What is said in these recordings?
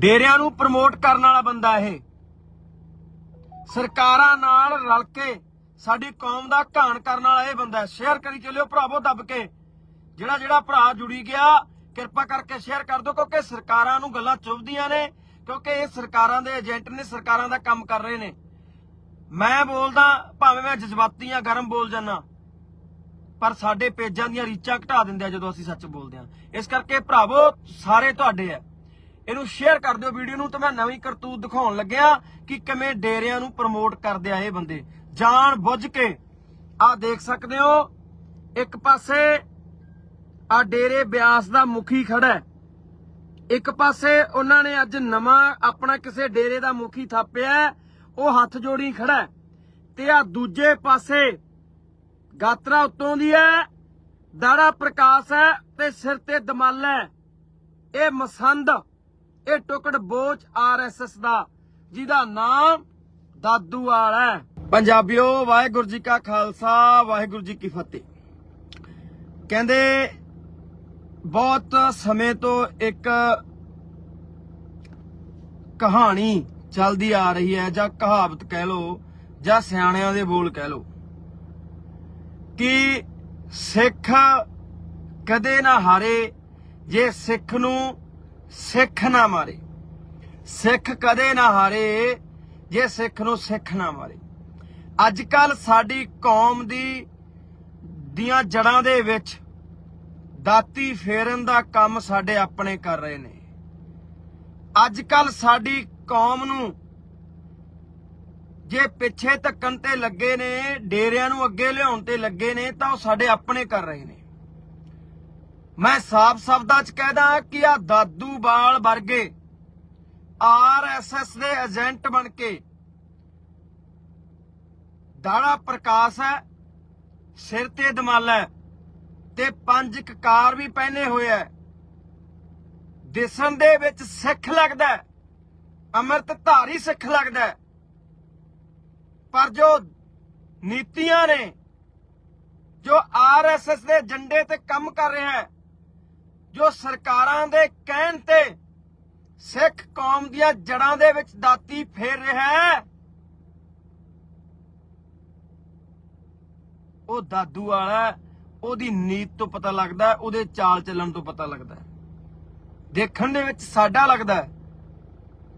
ਡੇਰਿਆਂ ਨੂੰ ਪ੍ਰਮੋਟ ਕਰਨ ਵਾਲਾ ਬੰਦਾ ਇਹ। ਸਰਕਾਰਾਂ ਨਾਲ ਰਲ ਕੇ ਸਾਡੀ ਕੌਮ ਦਾ ਘਾਣ ਕਰਨ ਵਾਲਾ ਇਹ ਬੰਦਾ ਸ਼ੇਅਰ ਕਰੀ ਚੱਲਿਓ ਭਰਾਵੋ, ਦੱਬ ਕੇ। ਜਿਹੜਾ ਜਿਹੜਾ ਭਰਾ ਜੁੜੀ ਗਿਆ, ਕਿਰਪਾ ਕਰਕੇ ਸ਼ੇਅਰ ਕਰ ਦਿਓ, ਕਿਉਂਕਿ ਸਰਕਾਰਾਂ ਨੂੰ ਗੱਲਾਂ ਚੁਭਦੀਆਂ ਨੇ, ਕਿਉਂਕਿ ਇਹ ਸਰਕਾਰਾਂ ਦੇ ਏਜੰਟ ਨੇ, ਸਰਕਾਰਾਂ ਦਾ ਕੰਮ ਕਰ ਰਹੇ ਨੇ। ਮੈਂ ਬੋਲਦਾ, ਭਾਵੇਂ ਮੈਂ ਜਜ਼ਬਾਤੀ ਆ ਗਰਮ ਬੋਲ ਜਾਣਾ ਪਰ ਸਾਡੇ ਪੇਜਾਂ ਦੀਆਂ ਰੀਚਾਂ ਘਟਾ ਦਿੰਦੇ ਆ ਜਦੋਂ ਅਸੀਂ ਸੱਚ ਬੋਲਦੇ ਆ। ਇਸ ਕਰਕੇ ਭਰਾਵੋ, ਸਾਰੇ ਤੁਹਾਡੇ ਆ। ਇਹਨੂੰ ਸ਼ੇਅਰ ਕਰ ਦਿਓ ਵੀਡੀਓ ਨੂੰ ਤੇ ਮੈਂ ਨਵੀਂ ਕਰਤੂਤ ਦਿਖਾਉਣ ਲੱਗਿਆ ਕਿ ਕਿਵੇਂ ਡੇਰਿਆਂ ਨੂੰ ਪ੍ਰਮੋਟ ਕਰਦੇ ਆ ਇਹ ਬੰਦੇ। ਜਾਣ ਬੁੱਝ ਕੇ, ਆਹ ਦੇਖ ਸਕਦੇ ਹੋ, ਇੱਕ ਪਾਸੇ ਆ ਡੇਰੇ ਬਿਆਸ ਦਾ ਮੁਖੀ ਖੜਾ ਹੈ। ਇੱਕ ਪਾਸੇ ਉਹਨਾਂ ਨੇ ਅੱਜ ਨਵਾਂ ਆਪਣਾ ਕਿਸੇ ਡੇਰੇ ਦਾ ਮੁਖੀ ਥਾਪਿਆ ਉਹ ਹੱਥ ਜੋੜੀ ਖੜਾ ਤੇ ਆ ਦੂਜੇ ਪਾਸੇ ਗਾਤਰਾ ਉਤੋਂ ਦੀ ਹੈ, ਦਾੜਾ ਪ੍ਰਕਾਸ਼ ਹੈ ਤੇ ਸਿਰ ਤੇ ਦਮਲ ਹੈ। ਇਹ ਮਸੰਦ ਇਹ ਟੁਕੜ ਬੋਝ ਆਰਐਸਐਸ ਦਾ, ਜਿਹਦਾ ਨਾਮ ਦਾਦੂਵਾਲ ਹੈ। ਪੰਜਾਬੀਓ, ਵਾਹਿਗੁਰੂ ਜੀ ਕਾ ਖਾਲਸਾ, ਵਾਹਿਗੁਰੂ ਜੀ ਕੀ ਫਤਿਹ। ਕਹਿੰਦੇ, ਬਹੁਤ ਸਮੇਂ ਤੋਂ ਇੱਕ ਕਹਾਣੀ ਚੱਲਦੀ ਆ ਰਹੀ ਹੈ, ਜਾਂ ਕਹਾਵਤ ਕਹਿ ਲੋ ਜਾਂ ਸਿਆਣਿਆਂ ਦੇ ਬੋਲ ਕਹਿ ਲੋ ਕਿ ਸਿੱਖ ਕਦੇ ਨਾ ਹਾਰੇ, ਜੇ ਸਿੱਖ ਨੂੰ ਸਿੱਖ ਨਾ ਮਾਰੇ। ਸਿੱਖ ਕਦੇ ਨਾ ਹਾਰੇ ਜੇ ਸਿੱਖ ਨੂੰ ਸਿੱਖ ਨਾ ਮਾਰੇ। ਅੱਜ ਕੱਲ ਸਾਡੀ ਕੌਮ ਦੀ, ਦੀਆਂ ਜੜਾਂ ਦੇ ਵਿੱਚ ਦਾਤੀ ਫੇਰਨ ਦਾ ਕੰਮ ਸਾਡੇ ਆਪਣੇ ਕਰ ਰਹੇ ਨੇ। ਅੱਜ ਕੱਲ ਸਾਡੀ ਕੌਮ ਨੂੰ ਜੇ ਪਿੱਛੇ ਧੱਕਣ ਤੇ ਲੱਗੇ ਨੇ, ਡੇਰਿਆਂ ਨੂੰ ਅੱਗੇ ਲਿਆਉਣ ਤੇ ਲੱਗੇ ਨੇ, ਤਾਂ ਉਹ ਸਾਡੇ ਆਪਣੇ ਕਰ ਰਹੇ ਨੇ। ਮੈਂ ਸਾਫ਼ ਸ਼ਬਦਾਂ 'ਚ ਕਹਿਦਾ ਕਿ ਆ ਦਾਦੂ ਬਾਲ ਵਰਗੇ ਆਰਐਸਐਸ ਦੇ ਏਜੰਟ ਬਣ ਕੇ ਦਾੜਾ ਪ੍ਰਕਾਸ਼ ਹੈ ਸਿਰ ਤੇ ਦਮਾਲਾ ਹੈ ਤੇ ਪੰਜ ਕਕਾਰ ਵੀ ਪਹਿਨੇ ਹੋਏ ਐ ਦਿਸਣ ਦੇ ਵਿੱਚ ਸਿੱਖ ਲੱਗਦਾ ਹੈ, ਅੰਮ੍ਰਿਤ ਧਾਰੀ ਸਿੱਖ ਲੱਗਦਾ ਪਰ ਜੋ ਨੀਤੀਆਂ ਨੇ ਜੋ ਆਰਐਸਐਸ ਦੇ ਝੰਡੇ ਤੇ ਕੰਮ ਕਰ ਰਿਹਾ ਹੈ ਜੋ ਸਰਕਾਰਾਂ ਦੇ ਕਹਿਣ ਤੇ ਸਿੱਖ ਕੌਮ ਦੀਆਂ ਜੜਾਂ ਦੇ ਵਿੱਚ ਦਾਤੀ ਫੇਰ ਰਿਹਾ ਹੈ ਉਹ ਦਾਦੂ ਵਾਲਾ ਹੈ, ਉਹਦੀ ਨੀਤ ਤੋਂ ਪਤਾ ਲੱਗਦਾ ਉਹਦੇ ਚਾਲ ਚੱਲਣ ਤੋਂ ਪਤਾ ਲੱਗਦਾ ਦੇਖਣ ਦੇ ਵਿੱਚ ਸਾਡਾ ਲੱਗਦਾ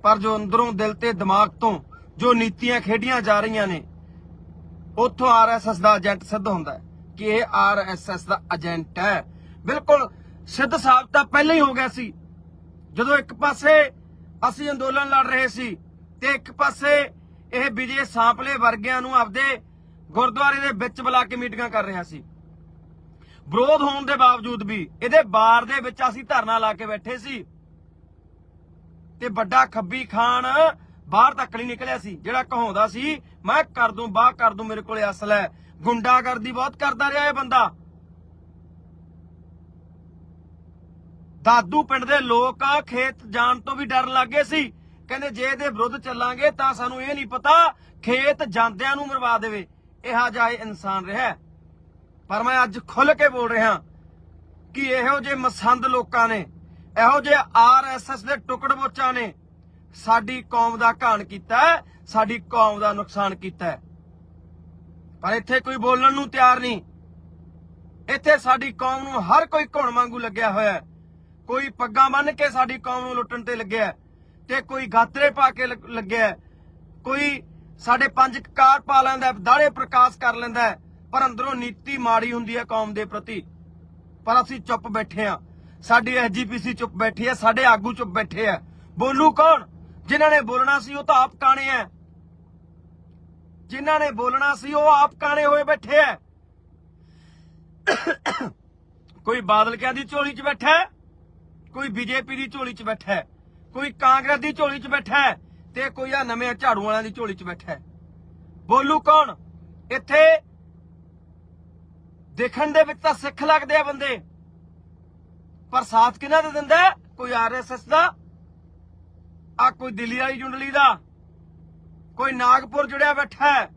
ਪਰ ਜੋ ਅੰਦਰੋਂ ਦਿਲ ਤੇ ਦਿਮਾਗ ਤੋਂ ਜੋ ਨੀਤੀਆਂ ਖੇਡੀਆਂ ਜਾ ਰਹੀਆਂ ਨੇ ਉੱਥੋਂ ਆਰਐਸਐਸ ਦਾ ਏਜੰਟ ਸਿੱਧ ਹੁੰਦਾ ਕਿ ਇਹ ਆਰਐਸਐਸ ਦਾ ਏਜੰਟ ਹੈ। ਬਿਲਕੁਲ ਸਿੱਧ ਸਾਹਿਬ ਤਾਂ ਪਹਿਲਾਂ ਹੀ ਹੋ ਗਿਆ ਸੀ। ਜਦੋਂ ਇੱਕ ਪਾਸੇ ਅਸੀਂ ਅੰਦੋਲਨ ਲੜ ਰਹੇ ਸੀ ਤੇ ਇੱਕ ਪਾਸੇ ਇਹ ਵਿਜੇ ਸਾਂਪਲੇ ਵਰਗਿਆਂ ਨੂੰ ਆਪਦੇ ਗੁਰਦੁਆਰੇ ਦੇ ਵਿੱਚ ਬੁਲਾ ਕੇ ਮੀਟਿੰਗਾਂ ਕਰ ਰਿਹਾ ਸੀ। ਵਿਰੋਧ ਹੋਣ ਦੇ ਬਾਵਜੂਦ ਵੀ ਇਹਦੇ ਬਾਰ ਦੇ ਵਿੱਚ ਅਸੀਂ ਧਰਨਾ ਲਾ ਕੇ ਬੈਠੇ ਸੀ ਤੇ ਵੱਡਾ ਖੱਬੀ ਖਾਨ ਬਾਹਰ ਤੱਕ ਨਹੀਂ ਨਿਕਲਿਆ ਸੀ, ਜਿਹੜਾ ਕਹਾਉਂਦਾ ਸੀ, ਮੈਂ ਕਰ ਦੂੰ, ਬਾਹ ਕਰ ਦੂੰ, ਮੇਰੇ ਕੋਲੇ ਅਸਲ ਹੈ। ਗੁੰਡਾਗਰਦੀ ਬਹੁਤ ਕਰਦਾ ਰਿਹਾ ਇਹ ਬੰਦਾ। ਦਾਦੂ ਪਿੰਡ ਦੇ ਲੋਕ ਖੇਤ ਜਾਣ ਤੋਂ ਵੀ ਡਰਨ ਲੱਗੇ ਸੀ। ਕਹਿੰਦੇ ਜੇ ਇਹਦੇ ਵਿਰੁੱਧ ਚੱਲਾਂਗੇ ਤਾਂ ਸਾਨੂੰ ਇਹ ਨਹੀਂ ਪਤਾ, ਖੇਤ ਜਾਂਦਿਆਂ ਨੂੰ ਮਰਵਾ ਦੇਵੇ। ਇਹੋ ਜਿਹਾ ਇਹ ਇਨਸਾਨ ਰਿਹਾ ਪਰ ਮੈਂ ਅੱਜ ਖੁੱਲ ਕੇ ਬੋਲ ਰਿਹਾ ਕਿ ਇਹੋ ਜਿਹੇ ਮਸੰਦ ਲੋਕਾਂ ਨੇ, ਇਹੋ ਜਿਹੇ ਆਰਐਸਐਸ ਦੇ ਟੁਕੜ ਬੋਚਾਂ ਨੇ, ਸਾਡੀ ਕੌਮ ਦਾ ਘਾਣ ਕੀਤਾ ਸਾਡੀ ਕੌਮ ਦਾ ਨੁਕਸਾਨ ਕੀਤਾ ਪਰ ਇੱਥੇ ਕੋਈ ਬੋਲਣ ਨੂੰ ਤਿਆਰ ਨਹੀਂ। ਇੱਥੇ ਸਾਡੀ ਕੌਮ ਨੂੰ ਹਰ ਕੋਈ ਘੁਣ ਵਾਂਗੂ ਲੱਗਿਆ ਹੋਇਆ ਹੈ। ਕੋਈ ਪੱਗਾਂ ਬੰਨ ਕੇ ਸਾਡੀ ਕੌਮ ਨੂੰ ਲੁੱਟਣ ਤੇ ਲੱਗਿਆ ਤੇ ਕੋਈ ਗਾਤਰੇ ਪਾ ਕੇ ਲੱਗਿਆ ਕੋਈ ਸਾਡੇ ਪੰਜ ਕਾਰ ਪਾ ਲੈਂਦਾ ਦਾੜੇ ਪ੍ਰਕਾਸ਼ ਕਰ ਲੈਂਦਾ ਪਰ ਅੰਦਰੋਂ ਨੀਤੀ ਮਾੜੀ ਹੁੰਦੀ ਹੈ ਕੌਮ ਦੇ ਪ੍ਰਤੀ। ਪਰ ਅਸੀਂ ਚੁੱਪ ਬੈਠੇ ਆ ਸਾਡੀ ਐਸਜੀਪੀਸੀ ਚੁੱਪ ਬੈਠੀ ਹੈ, ਸਾਡੇ ਆਗੂ ਚੁੱਪ ਬੈਠੇ ਆ ਬੋਲੂ ਕੌਣ? ਜਿਨ੍ਹਾਂ ਨੇ ਬੋਲਣਾ ਸੀ ਉਹ ਤਾਂ ਆਪ ਕਾਣੇ ਆ ਜਿਨ੍ਹਾਂ ਨੇ ਬੋਲਣਾ ਸੀ ਉਹ ਆਪ ਕਾਣੇ ਹੋਏ ਬੈਠੇ ਆ ਕੋਈ ਬਾਦਲ ਕਿਆਂ ਝੋਲੀ 'ਚ ਬੈਠਾ ਕੋਈ ਬੀਜੇਪੀ ਦੀ ਝੋਲੀ 'ਚ ਬੈਠਾ ਹੈ, ਕੋਈ ਕਾਂਗਰਸ ਦੀ ਝੋਲੀ 'ਚ ਬੈਠਾ ਹੈ ਤੇ ਕੋਈ ਆ ਨਵੇਂ ਝਾੜੂ ਵਾਲਿਆਂ ਦੀ ਝੋਲੀ 'ਚ ਬੈਠਾ ਹੈ। ਬੋਲੂ ਕੌਣ? ਇੱਥੇ ਦੇਖਣ ਦੇ ਵਿੱਚ ਤਾਂ ਸਿੱਖ ਲੱਗਦੇ ਆ ਬੰਦੇ। ਪਰ ਸਾਥ ਕਿਹਨਾਂ ਦਾ ਦਿੰਦਾ ਹੈ? ਕੋਈ ਆਰਐਸਐਸ ਦਾ ਆ ਕੋਈ ਦਿੱਲੀ ਵਾਲੀ ਜੁੰਡਲੀ ਦਾ, ਕੋਈ ਨਾਗਪੁਰ ਜੁੜਿਆ ਬੈਠਾ ਹੈ।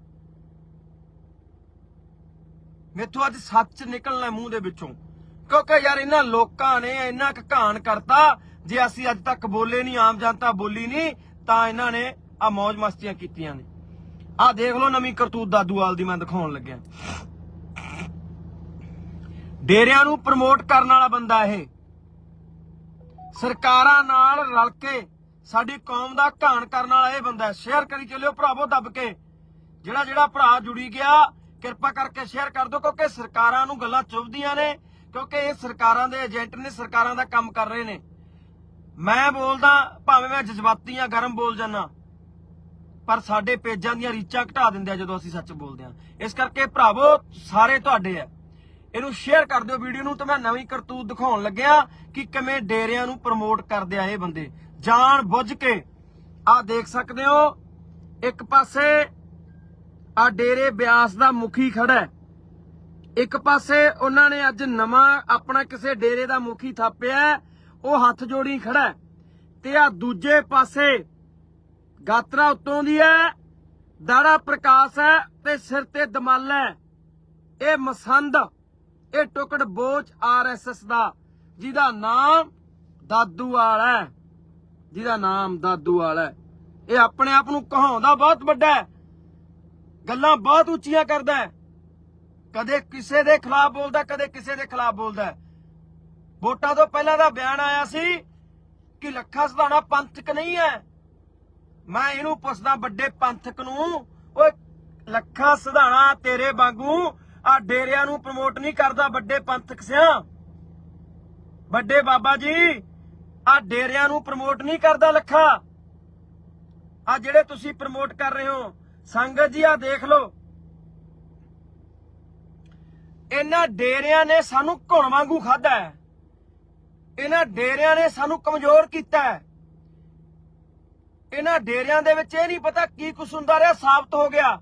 ਮੇਥੋਂ ਅੱਜ ਸੱਚ ਨਿਕਲਣਾ ਮੂੰਹ ਦੇ ਵਿੱਚੋਂ। ਕਿਉਂਕਿ ਯਾਰ ਇਹਨਾਂ ਲੋਕਾਂ ਨੇ ਇੰਨਾ ਕੁ ਘਾਣ ਕਰਤਾ, ਜੇ ਅਸੀਂ ਅੱਜ ਤੱਕ ਬੋਲੇ ਨਹੀਂ ਆਮ ਜਨਤਾ ਬੋਲੀ ਨਹੀਂ ਤਾਂ ਇਹਨਾਂ ਨੇ ਆ ਮौज ਮਸਤੀਆਂ ਕੀਤੀਆਂ ਨੇ। ਆ ਦੇਖ ਲਓ ਨਵੀਂ ਕਰਤੂਤ ਦਾਦੂਵਾਲ ਦੀ ਮੈਂ ਦਿਖਾਉਣ ਲੱਗਿਆ। ਡੇਰਿਆਂ ਨੂੰ ਪ੍ਰਮੋਟ ਕਰਨ ਵਾਲਾ ਬੰਦਾ ਇਹ। ਸਰਕਾਰਾਂ ਨਾਲ ਰਲ ਕੇ ਸਾਡੀ ਕੌਮ ਦਾ ਘਾਣ ਕਰਨ ਵਾਲਾ ਇਹ ਬੰਦਾ ਸ਼ੇਅਰ ਕਰੀ ਚੱਲਿਓ, ਭਰਾਵੋ, ਦੱਬ ਕੇ। ਜਿਹੜਾ ਜਿਹੜਾ ਭਰਾ ਜੁੜੀ ਗਿਆ, ਕਿਰਪਾ ਕਰਕੇ ਸ਼ੇਅਰ ਕਰ ਦਿਓ, ਕਿਉਂਕਿ ਸਰਕਾਰਾਂ ਨੂੰ ਗੱਲਾਂ ਚੁਭਦੀਆਂ ਨੇ। ਕਿਉਂਕਿ ਇਹ ਸਰਕਾਰਾਂ ਦੇ ਏਜੰਟ ਨੇ, ਸਰਕਾਰਾਂ ਦਾ ਕੰਮ ਕਰ ਰਹੇ ਨੇ। ਮੈਂ ਬੋਲਦਾ, ਭਾਵੇਂ ਮੈਂ ਜਜ਼ਬਾਤੀ ਆ ਗਰਮ ਬੋਲ ਜਾਣਾ ਪਰ ਸਾਡੇ ਪੇਜਾਂ ਦੀਆਂ ਰੀਚਾਂ ਘਟਾ ਦਿੰਦੇ ਆ ਜਦੋਂ ਅਸੀਂ ਸੱਚ ਬੋਲਦੇ ਆ। ਇਸ ਕਰਕੇ ਭਰਾਵੋ, ਸਾਰੇ ਤੁਹਾਡੇ ਆ। ਇਹਨੂੰ ਸ਼ੇਅਰ ਕਰ ਦਿਓ ਵੀਡੀਓ ਨੂੰ ਤੇ ਮੈਂ ਨਵੀਂ ਕਰਤੂਤ ਦਿਖਾਉਣ ਲੱਗਿਆ ਕਿ ਕਿਵੇਂ ਡੇਰਿਆਂ ਨੂੰ ਪ੍ਰਮੋਟ ਕਰਦੇ ਆ ਇਹ ਬੰਦੇ। ਜਾਣ ਬੁੱਝ ਕੇ, ਆ ਦੇਖ ਸਕਦੇ ਹੋ, ਇੱਕ ਪਾਸੇ ਆ ਡੇਰੇ ਬਿਆਸ ਦਾ ਮੁਖੀ ਖੜਾ ਹੈ। ਇੱਕ ਪਾਸੇ ਉਹਨਾਂ ਨੇ ਅੱਜ ਨਵਾਂ ਆਪਣਾ ਕਿਸੇ ਡੇਰੇ ਦਾ ਮੁਖੀ ਥਾਪਿਆ ਉਹ ਹੱਥ ਜੋੜੀ ਖੜਾ ਤੇ ਆ ਦੂਜੇ ਪਾਸੇ ਗਾਤਰਾ ਉਤੋਂ ਦੀ ਹੈ, ਦਾੜਾ ਪ੍ਰਕਾਸ਼ ਹੈ ਤੇ ਸਿਰ ਤੇ ਦਮਾਲ ਹੈ। ਇਹ ਮਸੰਦ, ਇਹ ਟੁਕੜ ਬੋਚ ਆਰਐਸਐਸ ਦਾ, ਜਿਹਦਾ ਨਾਮ ਦਾਦੂ ਵਾਲਾ ਹੈ। ਜਿਹਦਾ ਨਾਮ ਦਾਦੂ ਦਾਦੂਵਾਲ ਹੈ। ਇਹ ਆਪਣੇ ਆਪ ਨੂੰ ਕਹਾਉਂਦਾ ਬਹੁਤ ਵੱਡਾ ਹੈ। ਗੱਲਾਂ ਬਹੁਤ ਉੱਚੀਆਂ ਕਰਦਾ ਹੈ। ਕਦੇ ਕਿਸੇ ਦੇ ਖਿਲਾਫ ਬੋਲਦਾ, ਕਦੇ ਕਿਸੇ ਦੇ ਖਿਲਾਫ ਬੋਲਦਾ। ਵੋਟਾਂ ਤੋਂ ਪਹਿਲਾਂ ਦਾ ਬਿਆਨ ਆਇਆ ਸੀ ਕਿ ਲੱਖਾ ਸਧਾਣਾ ਪੰਥਕ ਨਹੀਂ ਹੈ। ਮੈਂ ਇਹਨੂੰ ਪੁੱਛਦਾ, ਵੱਡੇ ਪੰਥਕ ਨੂੰ, ਓਏ, ਲੱਖਾ ਸਧਾਣਾ ਤੇਰੇ ਵਾਂਗੂ ਆ ਡੇਰਿਆਂ ਨੂੰ ਪ੍ਰਮੋਟ ਨਹੀਂ ਕਰਦਾ ਵੱਡੇ ਪੰਥਕ ਸਿਆ? ਵੱਡੇ ਬਾਬਾ ਜੀ, ਆ ਡੇਰਿਆਂ ਨੂੰ ਪ੍ਰਮੋਟ ਨਹੀਂ ਕਰਦਾ ਲੱਖਾ? ਆ ਜਿਹੜੇ ਤੁਸੀਂ ਪ੍ਰਮੋਟ ਕਰ ਰਹੇ ਹੋ, ਸੰਗਤ ਜੀ, ਆ ਦੇਖ ਲਓ। ਇਹਨਾਂ ਡੇਰਿਆਂ ਨੇ ਸਾਨੂੰ ਘੁਣ ਵਾਂਗੂ ਖਾਦਾ ਹੈ। ਇਹਨਾਂ ਡੇਰਿਆਂ ਨੇ ਸਾਨੂੰ ਕਮਜ਼ੋਰ ਕੀਤਾ ਹੈ। ਇਹਨਾਂ ਡੇਰਿਆਂ ਦੇ ਵਿੱਚ ਇਹ ਨਹੀਂ ਪਤਾ ਕੀ ਕੁਛ ਹੁੰਦਾ ਰਿਹਾ, ਸਾਬਤ ਹੋ ਗਿਆ।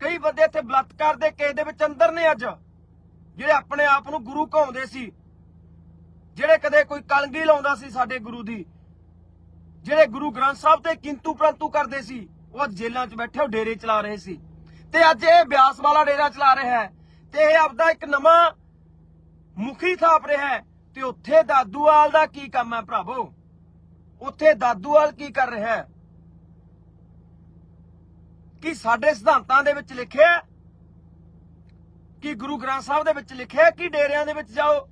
ਕਈ ਬੰਦੇ ਇੱਥੇ ਬਲਾਤਕਾਰ ਦੇ ਕੇਸ ਦੇ ਵਿੱਚ ਅੰਦਰ ਨੇ ਅੱਜ, ਜਿਹੜੇ ਆਪਣੇ ਆਪ ਨੂੰ ਗੁਰੂ ਕਹਾਉਂਦੇ ਸੀ। ਜਿਹੜੇ ਕਦੇ ਕੋਈ ਕਲਗੀ ਲਾਉਂਦਾ ਸੀ ਸਾਡੇ ਗੁਰੂ ਦੀ, ਜਿਹੜੇ ਗੁਰੂ ਗ੍ਰੰਥ ਸਾਹਿਬ ਤੇ ਕਿੰਤੂ ਪ੍ਰੰਤੂ ਕਰਦੇ ਸੀ, ਉਹ ਅੱਜ ਜੇਲ੍ਹਾਂ 'ਚ ਬੈਠੇ, ਉਹ ਡੇਰੇ ਚਲਾ ਰਹੇ ਸੀ। ਤੇ ਅੱਜ ਇਹ ਬਿਆਸ ਵਾਲਾ ਡੇਰਾ ਚਲਾ ਰਿਹਾ ਹੈ। ਤੇ ਇਹ ਆਪਦਾ ਇੱਕ ਨਵਾਂ ਮੁਖੀ ਥਾਪ ਰਿਹਾ ਹੈ। ਤੇ ਉੱਥੇ ਦਾਦੂਵਾਲ ਦਾ ਕੀ ਕੰਮ ਹੈ ਭਰਾਵੋ? ਉੱਥੇ ਦਾਦੂਵਾਲ ਕੀ ਕਰ ਰਿਹਾ ਹੈ? ਕਿ ਸਾਡੇ ਸਿਧਾਂਤਾਂ ਦੇ ਵਿੱਚ ਲਿਖਿਆ ਕਿ ਗੁਰੂ ਗ੍ਰੰਥ ਸਾਹਿਬ ਦੇ ਵਿੱਚ ਲਿਖਿਆ ਕਿ ਡੇਰਿਆਂ ਦੇ ਵਿੱਚ ਜਾਓ?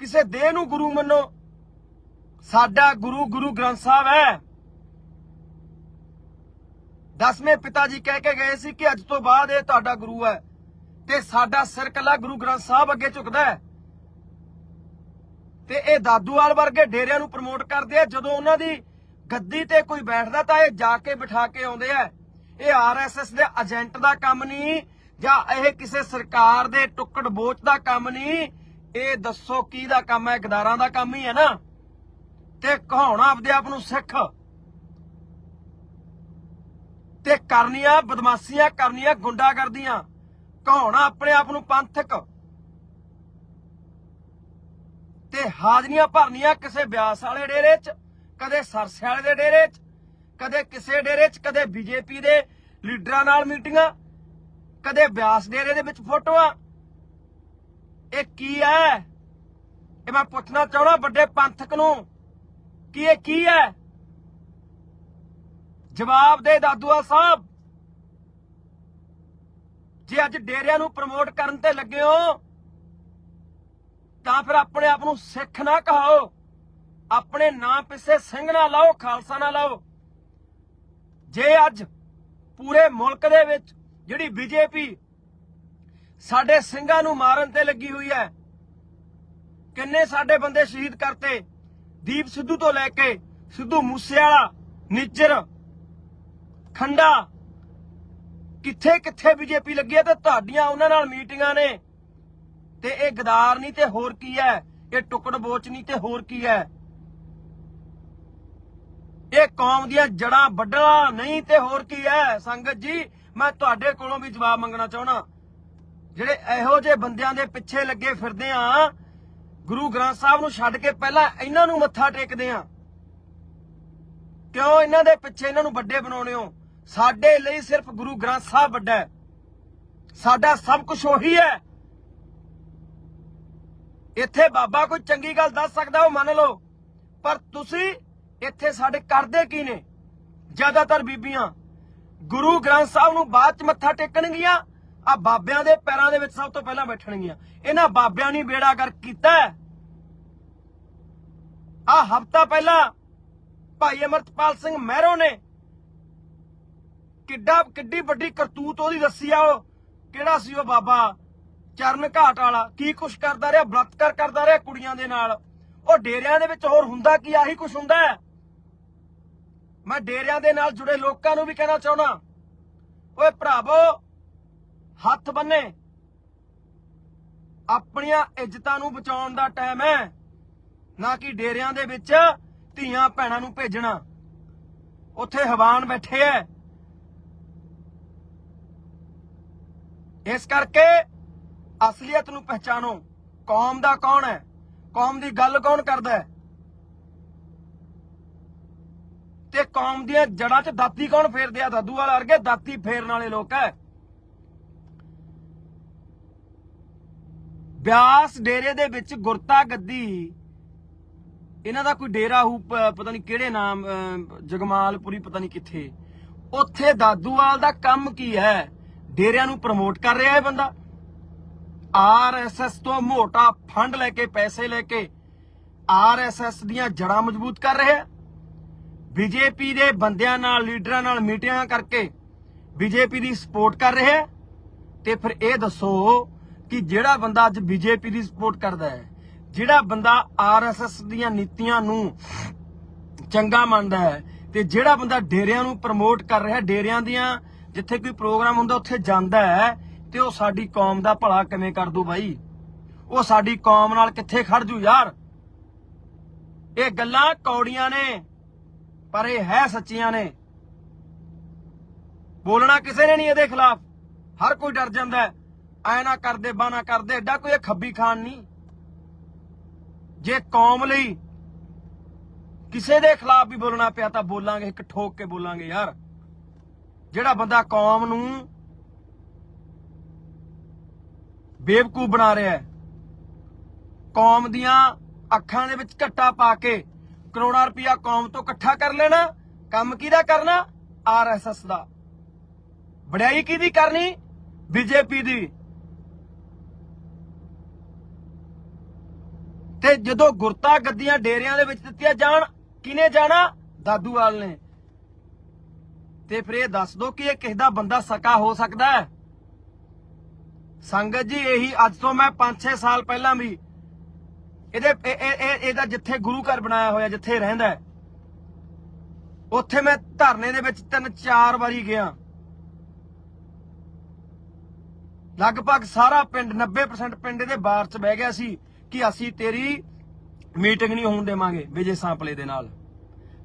ਕਿਸੇ ਦੇਹ ਨੂੰ ਗੁਰੂ ਮੰਨੋ? ਸਾਡਾ ਗੁਰੂ ਗੁਰੂ ਗ੍ਰੰਥ ਸਾਹਿਬ ਹੈ। ਦਸਵੇਂ ਪਿਤਾ ਜੀ ਕਹਿ ਕੇ ਗਏ ਸੀ ਕਿ ਅੱਜ ਤੋਂ ਬਾਅਦ ਇਹ ਤੁਹਾਡਾ ਗੁਰੂ ਹੈ ਤੇ ਸਾਡਾ ਸਿਰ ਕੱਲਾ ਗੁਰੂ ਗ੍ਰੰਥ ਸਾਹਿਬ ਅੱਗੇ ਝੁਕਦਾ ਹੈ। ਤੇ ਇਹ ਦਾਦੂਵਾਲ ਵਰਗੇ ਡੇਰਿਆਂ ਨੂੰ ਪ੍ਰਮੋਟ ਕਰਦੇ ਆ, ਜਦੋਂ ਉਹਨਾਂ ਦੀ ਗੱਦੀ ਤੇ ਕੋਈ ਬੈਠਦਾ ਤਾਂ ਇਹ ਜਾ ਕੇ ਬਿਠਾ ਕੇ ਆਉਂਦੇ ਆ। ਇਹ ਆਰਐਸਐਸ ਦੇ ਏਜੰਟ ਦਾ ਕੰਮ ਨਹੀਂ, ਜਾਂ ਇਹ ਕਿਸੇ ਸਰਕਾਰ ਦੇ ਟੁੱਕੜ ਬੋਚ ਦਾ ਕੰਮ ਨਹੀਂ, ਇਹ ਦੱਸੋ ਕੀ ਦਾ ਕੰਮ ਹੈ, ਗਦਾਰਾਂ ਦਾ ਕੰਮ ਹੀ ਹੈ ਨਾ। ਤੇ ਕਹਾਉਣਾ ਆਪਦੇ ਆਪ ਨੂੰ ਸਿੱਖ। ਤੇ ਕਰਨੀਆਂ ਬਦਮਾਸ਼ੀਆਂ, ਕਰਨੀਆਂ ਗੁੰਡਾ ਕਰਦੀਆਂ ਕਹਾਉਣਾ ਆਪਣੇ ਆਪ ਨੂੰ ਪੰਥਕ? ਤੇ ਹਾਜ਼ਰੀਆਂ ਭਰਨੀਆਂ ਕਿਸੇ ਬਿਆਸ ਵਾਲੇ ਡੇਰੇ 'ਚ, ਕਦੇ ਸਰਸੇ ਵਾਲੇ ਦੇ ਡੇਰੇ 'ਚ, ਕਦੇ ਕਿਸੇ ਡੇਰੇ 'ਚ, ਕਦੇ ਬੀਜੇਪੀ ਦੇ ਲੀਡਰਾਂ ਨਾਲ ਮੀਟਿੰਗਾਂ, ਕਦੇ ਬਿਆਸ ਡੇਰੇ ਦੇ ਵਿੱਚ ਫੋਟੋਆਂ। ਇਹ ਕੀ ਹੈ? ਇਹ ਮੈਂ ਪੁੱਛਣਾ ਚਾਹਣਾ ਵੱਡੇ ਪੰਥਕ ਨੂੰ, ਕਿ ਇਹ ਕੀ ਹੈ? ਜਵਾਬ ਦੇ ਦਾਦੂਆ ਸਾਹਿਬ। ਜੇ ਅੱਜ ਡੇਰਿਆਂ ਨੂੰ ਪ੍ਰਮੋਟ ਕਰਨ ਤੇ ਲੱਗੇ ਹੋ, ਤਾਂ ਫਿਰ ਆਪਣੇ ਆਪ ਨੂੰ ਸਿੱਖ ਨਾ ਕਹਾਓ। ਆਪਣੇ ਨਾਂ ਪਿੱਛੇ ਸਿੰਘ ਨਾ ਲਾਓ, ਖਾਲਸਾ ਨਾ ਲਾਓ। ਜੇ ਅੱਜ ਪੂਰੇ ਮੁਲਕ ਦੇ ਵਿੱਚ ਜਿਹੜੀ ਬੀਜੇਪੀ ਸਾਡੇ ਸਿੰਘਾਂ ਨੂੰ ਮਾਰਨ ਤੇ ਲੱਗੀ ਹੋਈ ਹੈ, ਕਿੰਨੇ ਸਾਡੇ ਬੰਦੇ ਸ਼ਹੀਦ ਕਰਤੇ? ਦੀਪ ਸਿੱਧੂ ਤੋਂ ਲੈ ਕੇ ਸਿੱਧੂ ਮੂਸੇਵਾਲਾ, ਨਿੱਜਰ ਖੰਡਾ ਕਿੱਥੇ ਕਿੱਥੇ ਬੀਜੇਪੀ ਲੱਗੀ ਹੈ ਤੇ ਤੁਹਾਡੀਆਂ ਉਹਨਾਂ ਨਾਲ ਮੀਟਿੰਗਾਂ ਨੇ। ਤੇ ਇਹ ਗਦਾਰ ਨਹੀਂ ਤੇ ਹੋਰ ਕੀ ਹੈ? ਇਹ ਟੁਕੜ ਬੋਚ ਨਹੀਂ ਤੇ ਹੋਰ ਕੀ ਹੈ? ਇਹ ਕੌਮ ਦੀਆਂ ਜੜਾਂ ਵੱਢਣਾ ਨਹੀਂ ਤੇ ਹੋਰ ਕੀ ਹੈ? ਸੰਗਤ ਜੀ, ਮੈਂ ਤੁਹਾਡੇ ਕੋਲੋਂ ਵੀ ਜਵਾਬ ਮੰਗਣਾ ਚਾਹਣਾ ਜਿਹੜੇ ਇਹੋ ਜਿਹੇ ਬੰਦਿਆਂ ਦੇ ਪਿੱਛੇ ਲੱਗੇ ਫਿਰਦੇ ਆ, ਗੁਰੂ ਗ੍ਰੰਥ ਸਾਹਿਬ ਨੂੰ ਛੱਡ ਕੇ ਪਹਿਲਾਂ ਇਹਨਾਂ ਨੂੰ ਮੱਥਾ ਟੇਕਦੇ ਆ। ਕਿਉਂ ਇਹਨਾਂ ਦੇ ਪਿੱਛੇ ਇਹਨਾਂ ਨੂੰ ਵੱਡੇ ਬਣਾਉਣੇ ਹੋ? ਸਾਡੇ ਲਈ ਸਿਰਫ ਗੁਰੂ ਗ੍ਰੰਥ ਸਾਹਿਬ ਵੱਡਾ ਹੈ। ਸਾਡਾ ਸਭ ਕੁਝ ਉਹੀ ਹੈ। ਇੱਥੇ ਬਾਬਾ ਕੋਈ ਚੰਗੀ ਗੱਲ ਦੱਸ ਸਕਦਾ, ਉਹ ਮੰਨ ਲਓ। ਪਰ ਤੁਸੀਂ ਇੱਥੇ ਸਾਡੇ ਕਰਦੇ ਕੀ ਨੇ? ਜ਼ਿਆਦਾਤਰ ਬੀਬੀਆਂ, ਗੁਰੂ ਗ੍ਰੰਥ ਸਾਹਿਬ ਨੂੰ ਬਾਅਦ ਚ ਮੱਥਾ ਟੇਕਣਗੀਆਂ, ਆ ਬਾਬਿਆਂ ਦੇ ਪੈਰਾਂ ਦੇ ਵਿੱਚ ਸਭ ਤੋਂ ਪਹਿਲਾਂ ਬੈਠਣਗੀਆਂ। ਇਹਨਾਂ ਬਾਬਿਆਂ ਨੇ ਬੇੜਾ ਕਰ ਕੀਤਾ ਆ ਹਫਤਾ ਪਹਿਲਾਂ ਭਾਈ ਅਮਰਤਪਾਲ ਸਿੰਘ ਮਹਿਰੋ ਨੇ ਕਿੱਡਾ, ਕਿੱਡੀ ਵੱਡੀ ਕਰਤੂਤ ਉਹਦੀ ਦੱਸੀ ਆ ਉਹ। ਕਿਹੜਾ ਸੀ ਉਹ ਬਾਬਾ? ਚਰਨ ਘਾਟ ਵਾਲਾ। ਕੀ ਕੁਛ ਕਰਦਾ ਰਿਹਾ? ਬਲਾਤਕਾਰ ਕਰਦਾ ਰਿਹਾ ਕੁੜੀਆਂ ਦੇ ਨਾਲ। ਉਹ ਡੇਰਿਆਂ ਦੇ ਵਿੱਚ ਹੋਰ ਹੁੰਦਾ ਕੀ? ਆਹੀ ਕੁਛ ਹੁੰਦਾ ਮੈਂ ਡੇਰਿਆਂ ਦੇ ਨਾਲ ਜੁੜੇ ਲੋਕਾਂ ਨੂੰ ਵੀ ਕਹਿਣਾ ਚਾਹੁੰਦਾ। ਓਏ ਭਰਾਵੋ, ਹੱਥ ਬੰਨੇ ਆਪਣੀਆਂ ਇੱਜ਼ਤਾਂ ਨੂੰ ਬਚਾਉਣ ਦਾ ਟਾਈਮ ਹੈ। ਨਾ ਕਿ ਡੇਰਿਆਂ ਦੇ ਵਿੱਚ ਧੀਆਂ ਭੈਣਾਂ ਨੂੰ ਭੇਜਣਾ। ਉੱਥੇ ਹਵਾਨ ਬੈਠੇ ਐ। ਇਸ ਕਰਕੇ ਅਸਲੀਅਤ ਨੂੰ ਪਹਿਚਾਨੋ ਕੌਮ ਦਾ ਕੌਣ ਹੈ? ਕੌਮ ਦੀ ਗੱਲ ਕੌਣ ਕਰਦਾ ਹੈ? ਤੇ ਕੌਮ ਦੀਆਂ ਜੜਾਂ 'ਚ ਦਾਤੀ ਕੌਣ ਫੇਰਦੇ ਆ? ਦਾਦੂ ਵਾਲਾ ਵਰਗੇ ਦਾਤੀ ਫੇਰਨ ਵਾਲੇ ਲੋਕ ਐ ਬਿਆਸ ਡੇਰੇ ਦੇ ਵਿੱਚ ਗੁਰਤਾ ਗੱਦੀ। ਇਹਨਾਂ ਦਾ ਕੋਈ ਡੇਰਾ ਹੋਊ ਪਤਾ ਨਹੀਂ ਕਿਹੜੇ ਨਾਮ ਅਹ, ਜਗਮਾਲਪੁਰੀ ਪਤਾ ਨਹੀਂ ਕਿੱਥੇ। ਉੱਥੇ ਦਾਦੂਵਾਲ ਦਾ ਕੰਮ ਕੀ ਹੈ? ਡੇਰਿਆਂ ਨੂੰ ਪ੍ਰਮੋਟ ਕਰ ਰਿਹਾ ਇਹ ਬੰਦਾ। ਆਰਐਸਐਸ ਤੋਂ ਮੋਟਾ ਫੰਡ ਲੈ ਕੇ, ਪੈਸੇ ਲੈ ਕੇ ਆਰਐਸਐਸ ਦੀਆਂ ਜੜਾਂ ਮਜ਼ਬੂਤ ਕਰ ਰਿਹਾ। ਬੀਜੇਪੀ ਦੇ ਬੰਦਿਆਂ ਨਾਲ, ਲੀਡਰਾਂ ਨਾਲ ਮੀਟਿੰਗਾਂ ਕਰਕੇ ਬੀਜੇਪੀ ਦੀ ਸਪੋਰਟ ਕਰ ਰਿਹਾ। ਤੇ ਫਿਰ ਇਹ ਦੱਸੋ ਕਿ ਜਿਹੜਾ ਬੰਦਾ ਅੱਜ ਬੀਜੇਪੀ ਦੀ ਸਪੋਰਟ ਕਰਦਾ ਹੈ, ਜਿਹੜਾ ਬੰਦਾ ਆਰਐਸਐਸ ਦੀਆਂ ਨੀਤੀਆਂ ਨੂੰ ਚੰਗਾ ਮੰਨਦਾ ਹੈ, ਤੇ ਜਿਹੜਾ ਬੰਦਾ ਡੇਰਿਆਂ ਨੂੰ ਪ੍ਰਮੋਟ ਕਰ ਰਿਹਾ, ਡੇਰਿਆਂ ਦੀਆਂ ਜਿੱਥੇ ਕੋਈ ਪ੍ਰੋਗਰਾਮ ਹੁੰਦਾ, ਉੱਥੇ ਜਾਂਦਾ ਹੈ ਤੇ ਉਹ ਸਾਡੀ ਕੌਮ ਦਾ ਭਲਾ ਕਿਵੇਂ ਕਰ ਦੂ ਬਾਈ? ਉਹ ਸਾਡੀ ਕੌਮ ਨਾਲ ਕਿੱਥੇ ਖੜ ਜੂ ਯਾਰ? ਇਹ ਗੱਲਾਂ ਕੌੜੀਆਂ ਨੇ, ਪਰ ਇਹ ਹੈ ਸੱਚੀਆਂ ਨੇ। ਬੋਲਣਾ ਕਿਸੇ ਨੇ ਨਹੀਂ ਇਹਦੇ ਖਿਲਾਫ। ਹਰ ਕੋਈ ਡਰ ਜਾਂਦਾ ਹੈ। ਐ ਨਾ ਕਰਦੇ ਬਾਨਾ ਕਰਦੇ, ਐਡਾ ਕੋਈ ਇਹ ਖੱਬੀ ਖਾਨ ਨਹੀਂ। ਜੇ ਕੌਮ ਲਈ ਕਿਸੇ ਦੇ ਖਿਲਾਫ ਵੀ ਬੋਲਣਾ ਪਿਆ ਤਾਂ ਬੋਲਾਂਗੇ, ਇੱਕ ਠੋਕ ਕੇ ਬੋਲਾਂਗੇ ਯਾਰ। ਜਿਹੜਾ ਬੰਦਾ ਕੌਮ ਨੂੰ ਬੇਵਕੂਫ ਬਣਾ ਰਿਹਾ ਹੈ, ਕੌਮ ਦੀਆਂ ਅੱਖਾਂ ਦੇ ਵਿੱਚ ਘੱਟਾ ਪਾ ਕੇ ਕਰੋੜਾਂ ਰੁਪਇਆ ਕੌਮ ਤੋਂ ਇਕੱਠਾ ਕਰ ਲੈਣਾ, ਕੰਮ ਕਿਹਦਾ ਕਰਨਾ? ਆਰਐਸਐਸ ਦਾ। ਵਡਿਆਈ ਕਿਹਦੀ ਕਰਨੀ? ਬੀਜੇਪੀ ਦੀ। ਤੇ ਜਦੋਂ ਗੁਰਤਾ ਗੱਦੀਆਂ ਡੇਰਿਆਂ ਦੇ ਵਿੱਚ ਦਿੱਤੀਆਂ ਜਾਣ ਕਿਨੇ ਜਾਣਾ? ਦਾਦੂਵਾਲ ਨੇ। ਤੇ ਫਿਰ ਇਹ ਦੱਸ ਦੋ ਕਿ ਇਹ ਕਿਸ ਦਾ ਬੰਦਾ ਸਕਾ ਹੋ ਸਕਦਾ ਹੈ? ਸੰਗਤ ਜੀ, ਇਹੀ ਅੱਜ ਤੋਂ ਮੈਂ 5-6 ਸਾਲ ਪਹਿਲਾਂ ਵੀ ਇਹਦੇ ਇਹਦਾ ਜਿੱਥੇ ਗੁਰੂ ਘਰ ਬਣਾਇਆ ਹੋਇਆ, ਜਿੱਥੇ ਰਹਿੰਦਾ ਉੱਥੇ ਮੈਂ ਧਰਨੇ ਦੇ ਵਿੱਚ ਤਿੰਨ ਚਾਰ ਵਾਰੀ ਗਿਆ। ਲਗਭਗ ਸਾਰਾ ਪਿੰਡ 90% ਪਿੰਡ ਇਹਦੇ ਬਾਹਰ ਚ ਬਹਿ ਗਿਆ ਸੀ ਕਿ ਅਸੀਂ ਤੇਰੀ ਮੀਟਿੰਗ ਨਹੀਂ ਹੋਣ ਦੇਵਾਂਗੇ, ਵਿਜੇ ਸਾਂਪਲੇ ਦੇ ਨਾਲ।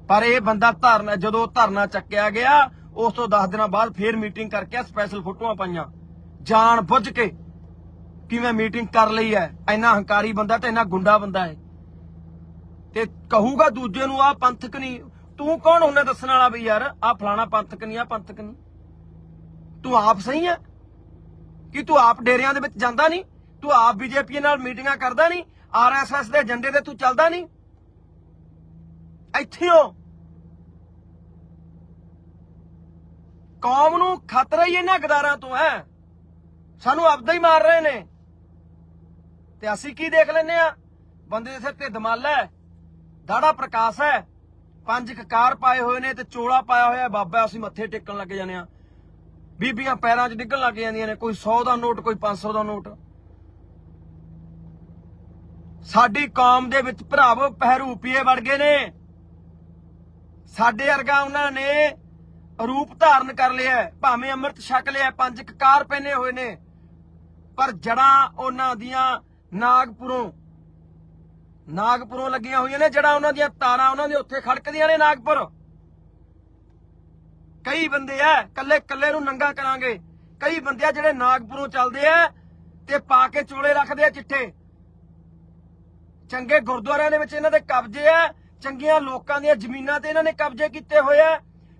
ਪਰ ਇਹ ਬੰਦਾ ਧਰਨਾ, ਜਦੋਂ ਧਰਨਾ ਚੱਕਿਆ ਗਿਆ, ਉਸ ਤੋਂ 10 ਦਿਨਾਂ ਬਾਅਦ ਫੇਰ ਮੀਟਿੰਗ ਕਰਕੇ ਸਪੈਸ਼ਲ ਫੋਟੋਆਂ ਪਾਈਆਂ। ਜਾਣ ਬੁੱਝ ਕੇ ਕਿ ਮੈਂ ਮੀਟਿੰਗ ਕਰ ਲਈ ਹੈ। ਇੰਨਾ ਹੰਕਾਰੀ ਬੰਦਾ ਤੇ ਇੰਨਾ ਗੁੰਡਾ ਬੰਦਾ ਹੈ। ਤੇ ਕਹੂਗਾ ਦੂਜੇ ਨੂੰ ਆ ਪੰਥਕ ਨਹੀਂ। ਤੂੰ ਕੌਣ ਹੁੰਨੇ ਦੱਸਣ ਵਾਲਾ ਵੀ ਯਾਰ? ਆ ਫਲਾਣਾ ਪੰਥਕ ਨਹੀਂ ਆ ਪੰਥਕ ਨਹੀਂ। ਤੂੰ ਆਪ ਸਹੀ ਹੈ? ਕਿ ਤੂੰ ਆਪ ਡੇਰਿਆਂ ਦੇ ਵਿੱਚ ਜਾਂਦਾ ਨਹੀਂ? ਤੂੰ ਆਪ ਬੀਜੇਪੀ ਨਾਲ ਮੀਟਿੰਗਾਂ ਕਰਦਾ ਨਹੀਂ? ਆਰਐਸਐਸ ਦੇ ਏਜੰਡੇ ਤੇ ਤੂੰ ਚੱਲਦਾ ਨਹੀਂ? ਇੱਥੇ ਹੋ। ਕੌਮ ਨੂੰ ਖਤਰਾ ਹੀ ਇਹਨਾਂ ਗਦਾਰਾਂ ਤੋਂ ਹੈ। ਸਾਨੂੰ ਆਪਦਾ ਹੀ ਮਾਰ ਰਹੇ ਨੇ। ਤੇ ਅਸੀਂ ਕੀ ਦੇਖ ਲੈਨੇ ਆ ਬੰਦੇ ਦੇ ਸਿਰ ਤੇ ਦਮਾਲਾ ਹੈ, ਦਾੜਾ ਪ੍ਰਕਾਸ਼ ਹੈ। ਪੰਜ ਕਕਾਰ ਪਾਏ ਹੋਏ ਨੇ ਤੇ ਚੋਲਾ ਪਾਇਆ ਹੋਇਆ ਬਾਬਾ, ਅਸੀਂ ਮੱਥੇ ਟੇਕਣ ਲੱਗ ਜਾਂਦੇ ਆ ਬੀਬੀਆਂ ਪੈਰਾਂ 'ਚ ਡਿੱਗਣ ਲੱਗ ਜਾਂਦੀਆਂ ਨੇ। ਕੋਈ 100 ਦਾ ਨੋਟ, ਕੋਈ 500 ਦਾ ਨੋਟ। ਸਾਡੀ ਕੌਮ ਦੇ ਵਿੱਚ ਭਰਾਵੋ ਪਹਿਰੂਪੀਏ ਵੜ ਗਏ ਨੇ। ਸਾਡੇ ਵਰਗਾ ਉਹਨਾਂ ਨੇ ਰੂਪ ਧਾਰਨ ਕਰ ਲਿਆ ਭਾਵੇਂ ਅੰਮ੍ਰਿਤ ਛਕ ਲਿਆ ਪੰਜ ਕਕਾਰ ਪਹਿਨੇ ਹੋਏ ਨੇ, ਪਰ ਜੜਾਂ ਉਹਨਾਂ ਦੀਆਂ ਨਾਗਪੁਰੋਂ ਨਾਗਪੁਰੋਂ ਲੱਗੀਆਂ ਹੋਈਆਂ ਨੇ, ਜੜਾਂ ਉਹਨਾਂ ਦੀਆਂ, ਤਾਰਾਂ ਉਹਨਾਂ ਦੇ ਉੱਥੇ ਖੜਕਦੀਆਂ ਨੇ ਨਾਗਪੁਰ। ਕਈ ਬੰਦੇ ਆ ਕੱਲੇ ਕੱਲੇ ਨੂੰ ਨੰਗਾ ਕਰਾਂਗੇ। ਕਈ ਬੰਦੇ ਆ ਜਿਹੜੇ ਨਾਗਪੁਰੋਂ ਚੱਲਦੇ ਆ ਤੇ ਪਾ ਕੇ ਚੋਲੇ ਰੱਖਦੇ ਆ ਚਿੱਟੇ ਚੰਗੇ ਗੁਰਦੁਆਰਿਆਂ ਦੇ ਵਿੱਚ ਇਹਨਾਂ ਦੇ ਕਬਜ਼ੇ ਆ ਚੰਗੀਆਂ ਲੋਕਾਂ ਦੀਆਂ ਜ਼ਮੀਨਾਂ ਤੇ ਇਹਨਾਂ ਨੇ ਕਬਜ਼ੇ ਕੀਤੇ ਹੋਏ ਆ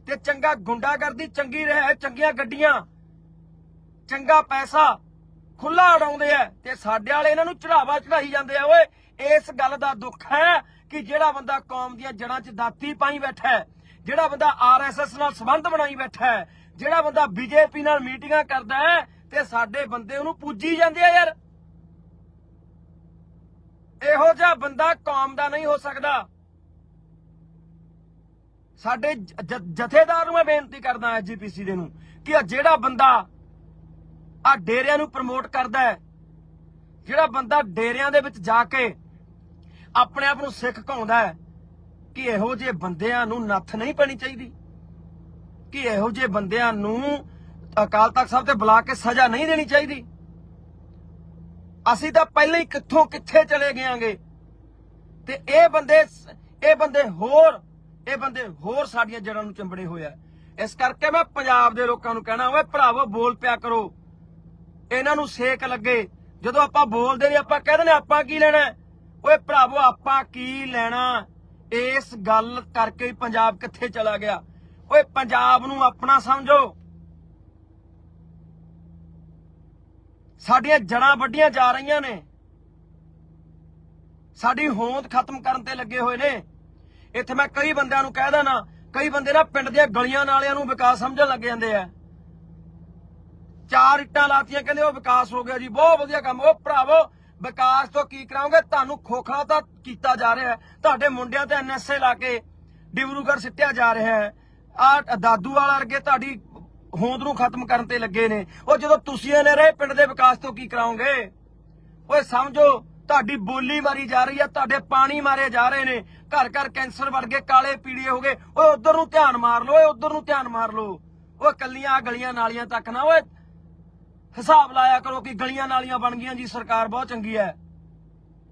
ਤੇ ਚੰਗਾ ਗੁੰਡਾਗਰਦੀ, ਚੰਗੀ ਰਹਿ, ਚੰਗੀਆਂ ਗੱਡੀਆਂ, ਚੰਗਾ ਪੈਸਾ ਖੁੱਲਾ ਉਡਾਉਂਦੇ ਆ ਤੇ ਸਾਡੇ ਵਾਲੇ ਇਹਨਾਂ ਨੂੰ ਚੜਾਵਾ ਚੜਾਈ ਜਾਂਦੇ ਆ। ਓਏ, ਇਸ ਗੱਲ ਦਾ ਦੁੱਖ ਹੈ ਕਿ ਜਿਹੜਾ ਬੰਦਾ ਕੌਮ ਦੀਆਂ ਜੜ੍ਹਾਂ 'ਚ ਦਾਤੀ ਪਾਈ ਬੈਠਾ ਹੈ, ਜਿਹੜਾ ਬੰਦਾ ਆਰਐਸਐਸ ਨਾਲ ਸੰਬੰਧ ਬਣਾਈ ਬੈਠਾ ਹੈ, ਜਿਹੜਾ ਬੰਦਾ ਬੀਜੇਪੀ ਨਾਲ ਮੀਟਿੰਗਾਂ ਕਰਦਾ ਹੈ ਤੇ ਸਾਡੇ ਬੰਦੇ ਉਹਨੂੰ ਪੂਜੀ ਜਾਂਦੇ ਆ ਯਾਰ। ਇਹੋ ਜਿਹਾ ਬੰਦਾ ਕੌਮ ਦਾ ਨਹੀਂ ਹੋ ਸਕਦਾ। ਸਾਡੇ ਜਥੇਦਾਰ ਨੂੰ ਮੈਂ ਬੇਨਤੀ ਕਰਦਾ ਐਜੀਪੀਸੀ ਦੇ ਨੂੰ ਕਿ ਜਿਹੜਾ ਬੰਦਾ ਆ ਡੇਰਿਆਂ ਨੂੰ ਪ੍ਰਮੋਟ ਕਰਦਾ ਹੈ, ਜਿਹੜਾ ਬੰਦਾ ਡੇਰਿਆਂ ਦੇ ਵਿੱਚ ਜਾ ਕੇ ਆਪਣੇ ਆਪ ਨੂੰ ਸਿੱਖ ਕਹਾਉਂਦਾ ਹੈ, ਕਿ ਇਹੋ ਜਿਹੇ ਬੰਦਿਆਂ ਨੂੰ ਨੱਥ ਨਹੀਂ ਪੈਣੀ ਚਾਹੀਦੀ, ਕਿ ਇਹੋ ਜਿਹੇ ਬੰਦਿਆਂ ਨੂੰ ਅਕਾਲ ਤਖਤ ਸਾਹਿਬ ਤੇ ਬੁਲਾ ਕੇ ਸਜ਼ਾ ਨਹੀਂ ਦੇਣੀ ਚਾਹੀਦੀ। ਅਸੀਂ ਤਾਂ ਪਹਿਲਾਂ ਹੀ ਕਿੱਥੋਂ ਕਿੱਥੇ ਚਲੇ ਗਿਆਂਗੇ ਤੇ ਇਹ ਬੰਦੇ ਇਹ ਬੰਦੇ ਹੋਰ ਇਹ ਬੰਦੇ ਹੋਰ ਸਾਡੀਆਂ ਜੜ੍ਹਾਂ ਨੂੰ ਚੰਬੜੇ ਹੋਇਆ ਇਸ ਕਰਕੇ ਮੈਂ ਪੰਜਾਬ ਦੇ ਲੋਕਾਂ ਨੂੰ ਕਹਿਣਾ, ਓਏ ਭਰਾਵੋ, ਬੋਲ ਪਿਆ ਕਰੋ। ਇਹਨਾਂ ਨੂੰ ਸੇਕ ਲੱਗੇ। ਜਦੋਂ ਆਪਾਂ ਬੋਲਦੇ ਨਹੀਂ ਆਪਾਂ ਕਹਿ ਦਿੰਦੇ ਆਪਾਂ ਕੀ ਲੈਣਾ? ਹੈ? ਓਏ ਭਰਾਵੋ, ਆਪਾਂ ਕੀ ਲੈਣਾ? ਇਸ ਗੱਲ ਕਰਕੇ ਹੀ ਪੰਜਾਬ ਕਿੱਥੇ ਚਲਾ ਗਿਆ। ਓਏ ਪੰਜਾਬ ਨੂੰ ਆਪਣਾ ਸਮਝੋ। ਸਾਡੀਆਂ ਜੜਾਂ ਵੱਡੀਆਂ ਜਾ ਰਹੀਆਂ ਨੇ। ਸਾਡੀ ਹੋਂਦ ਖਤਮ ਕਰਨ ਤੇ ਲੱਗੇ ਹੋਏ ਨੇ। ਇੱਥੇ ਮੈਂ ਕਈ ਬੰਦਿਆਂ ਨੂੰ ਕਹਿ ਦੇਣਾ ਕਈ ਬੰਦੇ ਨਾ ਪਿੰਡ ਦੀਆਂ ਗਲੀਆਂ ਨਾਲਿਆਂ ਨੂੰ ਵਿਕਾਸ ਸਮਝਣ ਲੱਗ ਜਾਂਦੇ ਆ। ਚਾਰ ਇੱਟਾਂ ਲਾਤੀਆਂ, ਕਹਿੰਦੇ ਉਹ ਵਿਕਾਸ ਹੋ ਗਿਆ ਜੀ, ਬਹੁਤ ਵਧੀਆ ਕੰਮ। ਉਹ ਭਰਾਵੋ, ਵਿਕਾਸ ਤੋਂ ਕੀ ਕਰਾਉਂਗੇ ਤੁਹਾਨੂੰ ਖੋਖਲਾ ਤਾਂ ਕੀਤਾ ਜਾ ਰਿਹਾ ਤੁਹਾਡੇ ਮੁੰਡਿਆਂ ਤੇ ਐਨਐਸਏ ਲਾ ਕੇ ਡਿਬਰੂਗੜ ਸਿੱਟਿਆ ਜਾ ਰਿਹਾ ਹੈ। ਆ ਦਾਦੂ ਵਾਲਾ ਅਰਗੇ ਤੁਹਾਡੀ ਹੋਂਦ ਨੂੰ ਖਤਮ ਕਰਨ ਤੇ ਲੱਗੇ ਨੇ। ਉਹ ਜਦੋਂ ਤੁਸੀਂ ਇਹਨੇ ਰਹੇ ਪਿੰਡ ਦੇ ਵਿਕਾਸ ਤੋਂ ਕੀ ਕਰਾਉਂਗੇ ਓਏ ਸਮਝੋ ਤੁਹਾਡੀ ਬੋਲੀ ਮਾਰੀ ਜਾ ਰਹੀ ਹੈ ਤੁਹਾਡੇ ਪਾਣੀ ਮਾਰੇ ਜਾ ਰਹੇ ਨੇ। ਘਰ ਘਰ ਕੈਂਸਰ ਵਰਗੇ ਕਾਲੇ ਪੀੜੇ ਹੋ ਗਏ। ਓਏ, ਉਧਰ ਨੂੰ ਧਿਆਨ ਮਾਰ ਲਓ, ਓਏ, ਉਧਰ ਨੂੰ ਧਿਆਨ ਮਾਰ ਲਓ। ਓਏ ਕੱਲੀਆਂ ਗਲੀਆਂ ਨਾਲੀਆਂ ਤੱਕ ਨਾ, ਓਏ, ਹਿਸਾਬ ਲਾਇਆ ਕਰੋ ਕਿ ਗਲੀਆਂ ਨਾਲੀਆਂ ਬਣ ਗਈਆਂ ਜੀ, ਸਰਕਾਰ ਬਹੁਤ ਚੰਗੀ ਹੈ।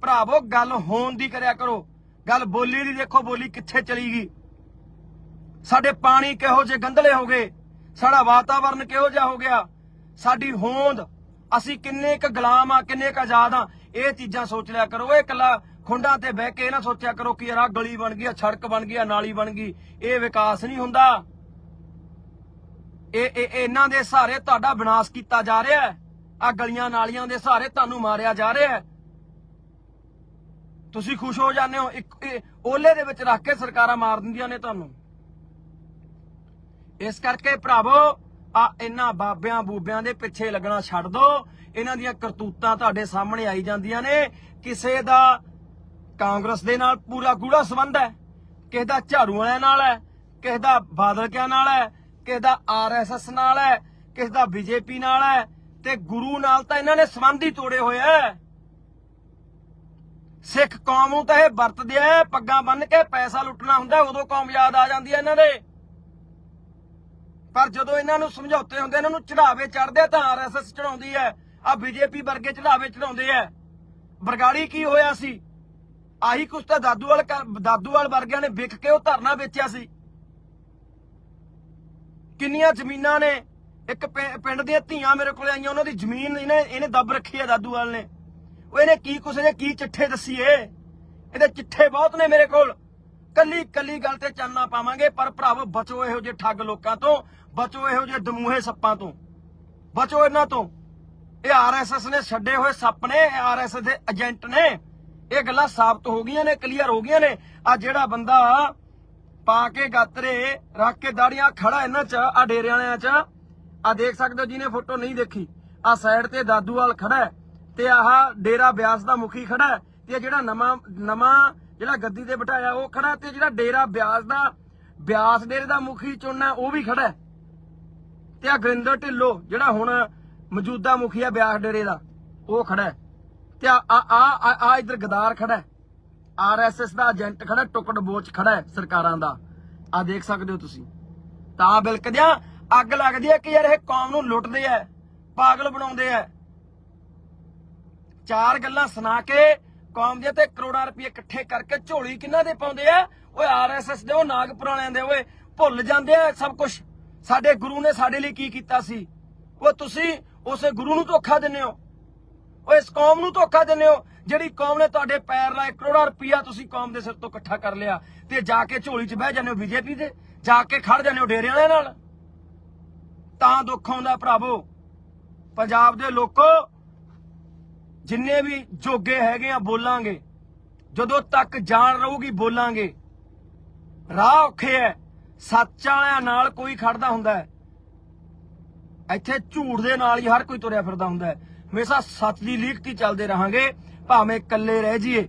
ਭਰਾਵੋ, ਗੱਲ ਹੋਣ ਦੀ ਕਰਿਆ ਕਰੋ। ਗੱਲ ਬੋਲੀ ਦੀ ਦੇਖੋ, ਬੋਲੀ ਕਿੱਥੇ ਚਲੀ ਗਈ। ਸਾਡੇ ਪਾਣੀ ਕਿਹੋ ਜਿਹੇ ਗੰਧਲੇ ਹੋ ਗਏ, ਸਾਡਾ ਵਾਤਾਵਰਨ ਕਿਹੋ ਜਿਹਾ ਹੋ ਗਿਆ। ਸਾਡੀ ਹੋਂਦ, ਅਸੀਂ ਕਿੰਨੇ ਕ ਗੁਲਾਮ ਆ, ਕਿੰਨੇ ਕ ਆਜ਼ਾਦ ਆ ਇਹ ਚੀਜ਼ਾਂ ਸੋਚ ਲਿਆ ਕਰੋ। ਇਹ ਇਕੱਲਾ ਖੁੰਡਾਂ ਤੇ ਬਹਿ ਕੇ ਇਹ ਨਾ ਸੋਚਿਆ ਕਰੋ ਕਿ ਯਾਰ ਆਹ ਗਲੀ ਬਣ ਗਈ ਆ ਸੜਕ ਬਣ ਗਈ ਆ ਨਾਲੀ ਬਣ ਗਈ। ਇਹ ਵਿਕਾਸ ਨਹੀਂ ਹੁੰਦਾ। ਇਹ ਇਹ ਇਹਨਾਂ ਦੇ ਸਹਾਰੇ ਤੁਹਾਡਾ ਵਿਨਾਸ਼ ਕੀਤਾ ਜਾ ਰਿਹਾ ਹੈ। ਆ ਗਲੀਆਂ ਨਾਲੀਆਂ ਦੇ ਸਹਾਰੇ ਤੁਹਾਨੂੰ ਮਾਰਿਆ ਜਾ ਰਿਹਾ ਹੈ। ਤੁਸੀਂ ਖੁਸ਼ ਹੋ ਜਾਂਦੇ ਹੋ? ਇੱਕ ਓਲੇ ਦੇ ਵਿੱਚ ਰੱਖ ਕੇ ਸਰਕਾਰਾਂ ਮਾਰ ਦਿੰਦੀਆਂ ਨੇ ਤੁਹਾਨੂੰ। ਇਸ ਕਰਕੇ ਭਰਾਵੋ ਆ ਇਹਨਾਂ ਬਾਬਿਆਂ ਬੂਬਿਆਂ ਦੇ ਪਿੱਛੇ ਲੱਗਣਾ ਛੱਡ ਦੋ। ਇਹਨਾਂ ਦੀਆਂ ਕਰਤੂਤਾਂ ਤੁਹਾਡੇ ਸਾਹਮਣੇ ਆਈ ਜਾਂਦੀਆਂ ਨੇ। ਕਿਸੇ ਦਾ ਕਾਂਗਰਸ ਦੇ ਨਾਲ ਪੂਰਾ ਗੂੜਾ ਸੰਬੰਧ ਹੈ। ਕਿਸੇ ਦਾ ਝਾੜੂ ਵਾਲਿਆਂ ਨਾਲ ਹੈ, ਕਿਸੇ ਦਾ ਬਾਦਲ ਕਿਆਂ ਨਾਲ ਹੈ, ਕਿਸੇ ਦਾ ਆਰਐਸਐਸ ਨਾਲ ਹੈ, ਕਿਸੇ ਦਾ ਬੀਜੇਪੀ ਨਾਲ ਹੈ ਤੇ ਗੁਰੂ ਨਾਲ ਤਾਂ ਇਹਨਾਂ ਨੇ ਸੰਬੰਧ ਹੀ ਤੋੜੇ ਹੋਏ ਐ ਸਿੱਖ ਕੌਮ ਨੂੰ ਤਾਂ ਇਹ ਵਰਤਦੇ ਆ, ਪੱਗਾਂ ਬੰਨ ਕੇ ਪੈਸਾ ਲੁੱਟਣਾ ਹੁੰਦਾ, ਉਦੋਂ ਕੌਮ ਯਾਦ ਆ ਜਾਂਦੀ ਹੈ ਇਹਨਾਂ ਦੇ। ਪਰ ਜਦੋਂ ਇਹਨਾਂ ਨੂੰ ਸਮਝੌਤੇ ਹੁੰਦੇ, ਇਹਨਾਂ ਨੂੰ ਚੜਾਵੇ ਚੜਦੇ ਤਾਂ ਆਰਐਸਐਸ ਚੜਾਉਂਦੀ ਹੈ। ਆ ਬੀਜੇਪੀ ਵਰਗੇ ਚੜਾਵੇ ਚੜਾਉਂਦੇ ਆ। ਬਰਗਾੜੀ ਕੀ ਹੋਇਆ ਸੀ? ਆਹੀ ਕੁਛ ਤਾਂ ਦਾਦੂਵਾਲ ਦਾਦੂਵਾਲ ਵਰਗਿਆਂ ਨੇ ਵਿਕ ਕੇ ਉਹ ਧਰਨਾ ਵੇਚਿਆ ਸੀ। ਕਿੰਨੀਆਂ ਜ਼ਮੀਨਾਂ ਨੇ? ਇੱਕ ਪਿੰਡ ਦੀਆਂ ਧੀਆਂ ਮੇਰੇ ਕੋਲੇ ਆਈਆਂ, ਉਹਨਾਂ ਦੀ ਜ਼ਮੀਨ ਇਹਨੇ ਇਹਨੇ ਦੱਬ ਰੱਖੀ ਹੈ ਦਾਦੂਵਾਲ ਨੇ। ਉਹ ਇਹਨੇ ਕੀ ਕੁਛ ਨੇ ਕੀ ਚਿੱਠੇ ਦਸੀਏ? ਇਹਦੇ ਚਿੱਠੇ ਬਹੁਤ ਨੇ ਮੇਰੇ ਕੋਲ। ਕੱਲੀ ਕੱਲੀ ਗੱਲ ਤੇ ਚਾਨਣਾ ਪਾਵਾਂਗੇ, ਪਰ ਭਰਾਵੋ, ਬਚੋ ਇਹੋ ਜਿਹੇ ਠੱਗ ਲੋਕਾਂ ਤੋਂ, ਬਚੋ ਇਹੋ ਜਿਹੇ ਦਮੂਹੇ ਸੱਪਾਂ ਤੋਂ। ਬਚੋ ਇਹਨਾਂ ਤੋਂ। ਇਹ ਆਰਐਸਐਸ ਨੇ ਛੱਡੇ ਹੋਏ ਸੱਪ ਨੇ ਆਰਐਸਐਸ ਦੇ ਏਜੰਟ ਨੇ। ਇਹ ਗੱਲਾਂ ਸਾਬਤ ਹੋ ਗਈਆਂ ਨੇ, ਕਲੀਅਰ ਹੋ ਗਈਆਂ ਨੇ। ਆ ਜਿਹੜਾ ਬੰਦਾ ਪਾ ਕੇ ਗਾਤਰੇ ਰੱਖ ਕੇ ਦਾੜੀਆਂ ਖੜਾ ਇਹਨਾਂ ਚ, ਆ ਡੇਰੇ ਵਾਲਿਆਂ ਚ, ਆ ਦੇਖ ਸਕਦੇ ਹੋ ਜਿਹਨੇ ਫੋਟੋ ਨਹੀਂ ਦੇਖੀ। ਆ ਸਾਈਡ ਤੇ ਦਾਦੂਵਾਲ ਖੜਾ ਤੇ ਆਹ ਡੇਰਾ ਬਿਆਸ ਦਾ ਮੁਖੀ ਖੜਾ ਹੈ ਤੇ ਇਹ ਜਿਹੜਾ ਨਵਾਂ ਨਵਾਂ ਜਿਹੜਾ ਗੱਦੀ ਤੇ ਬਿਠਾਇਆ, ਉਹ ਖੜਾ ਤੇ ਜਿਹੜਾ ਡੇਰਾ ਬਿਆਸ ਦਾ, ਬਿਆਸ ਡੇਰੇ ਦਾ ਮੁਖੀ ਚੁਣਨਾ ਉਹ ਵੀ ਖੜਾ ਤੇ ਆ ਗੁਰਿੰਦਰ ਢਿੱਲੋਂ, ਜਿਹੜਾ ਹੁਣ ਮੌਜੂਦਾ ਮੁਖੀ ਆ ਬਿਆਸ ਡੇਰੇ ਦਾ, ਉਹ ਖੜਾ ਤੇ ਆ ਆ ਆ ਇਧਰ ਗਦਾਰ ਖੜਾ ਆਰਐਸਐਸ ਦਾ ਏਜੰਟ ਖੜਾ ਟੁਕੜ ਬੋਚ ਖੜਾ ਸਰਕਾਰਾਂ ਦਾ। ਆ ਦੇਖ ਸਕਦੇ ਹੋ ਤੁਸੀਂ। ਤਾਂ ਬਿਲਕਦਿਆਂ ਅੱਗ ਲੱਗਦੀ ਹੈ ਕਿ ਯਾਰ ਇਹ ਕੌਮ ਨੂੰ ਲੁੱਟਦੇ ਆ ਪਾਗਲ ਬਣਾਉਂਦੇ ਆ ਚਾਰ ਗੱਲਾਂ ਸੁਣਾ ਕੇ ਕੌਮ ਦੇ ਤੇ ਕਰੋੜਾਂ ਰੁਪਏ ਇਕੱਠੇ ਕਰਕੇ ਝੋਲੀ ਕਿੰਨਾ ਦੇ ਪਾਉਂਦੇ ਆ? ਓਏ ਆਰਐਸਐਸ ਦੇ ਉਹ ਨਾਗਪੁਰ ਵਾਲਿਆਂ ਦੇ, ਓਏ ਭੁੱਲ ਜਾਂਦੇ ਆ ਸਭ ਕੁਝ ਸਾਡੇ ਗੁਰੂ ਨੇ ਸਾਡੇ ਲਈ ਕੀ ਕੀਤਾ ਸੀ? ਉਹ ਤੁਸੀਂ ਉਸੇ ਗੁਰੂ ਨੂੰ ਧੋਖਾ ਦਿੰਦੇ ਹੋ। ਓਏ ਇਸ ਕੌਮ ਨੂੰ ਧੋਖਾ ਦਿੰਦੇ ਹੋ। ਜਿਹੜੀ ਕੌਮ ਨੇ ਤੁਹਾਡੇ ਪੈਰ ਲਾਏ, ਕਰੋੜਾਂ ਰੁਪਈਆ ਤੁਸੀਂ ਕੌਮ ਦੇ ਸਿਰ ਤੋਂ ਇਕੱਠਾ ਕਰ ਲਿਆ। ਤੇ ਜਾ ਕੇ ਝੋਲੀ 'ਚ ਬਹਿ ਜਾਂਦੇ ਹੋ ਬੀਜੇਪੀ ਦੇ, ਜਾ ਕੇ ਖੜ ਜਾਂਦੇ ਹੋ ਡੇਰੇ ਵਾਲਿਆਂ ਨਾਲ। ਤਾਂ ਦੁੱਖ ਆਉਂਦਾ ਭਰਾਵੋ। ਪੰਜਾਬ ਦੇ ਲੋਕੋ ਜਿੰਨੇ ਵੀ ਜੋਗੇ ਹੈਗੇ ਆ ਬੋਲਾਂਗੇ, ਜਦੋਂ ਤੱਕ ਜਾਨ ਰਹੂਗੀ ਬੋਲਾਂਗੇ। ਰਾਹ ਔਖੇ ਐ, ਸੱਚ ਵਾਲਿਆਂ ਨਾਲ ਕੋਈ ਖੜਦਾ ਹੁੰਦਾ ਹੈ ਇੱਥੇ ਝੂਠ ਦੇ ਨਾਲ ਹੀ ਹਰ ਕੋਈ ਤੁਰਿਆ ਫਿਰਦਾ ਹੁੰਦਾ ਹੈ ਹਮੇਸ਼ਾ ਸੱਚ ਦੀ ਲੀਕਤੀ ਚੱਲਦੇ ਰਹਾਂਗੇ, ਭਾਵੇਂ ਇਕੱਲੇ ਰਹਿ ਜਾਈਏ,